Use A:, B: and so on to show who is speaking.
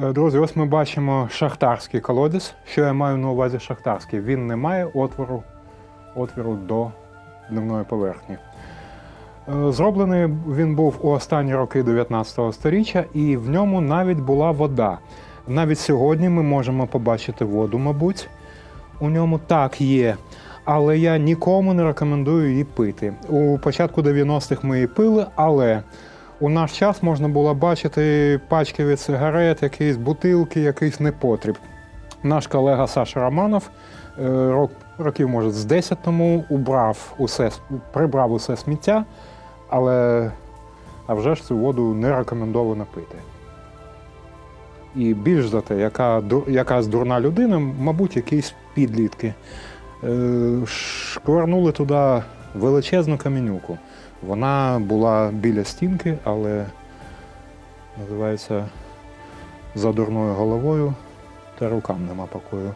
A: Е, Друзі, ось ми бачимо шахтарський колодязь. Що я маю на увазі шахтарський? Він не має отвору, отвору до дневної поверхні. Е, Зроблений він був у останні роки 19 століття, і в ньому навіть була вода. Навіть сьогодні ми можемо побачити воду, мабуть. У ньому так є. Але я нікому не рекомендую її пити. У початку 90-х ми її пили, але у наш час можна було бачити пачки від сигарет, якісь бутилки, якийсь непотріб. Наш колега Саша Романов е, рок- років, може, з 10 тому убрав усе, прибрав усе сміття, але а вже ж цю воду не рекомендовано пити. І більш за те, яка, якась дурна людина, мабуть, якісь підлітки, е, шкварнули туди величезну камінюку. Вона була біля стінки, але називається за дурною головою та рукам нема покою.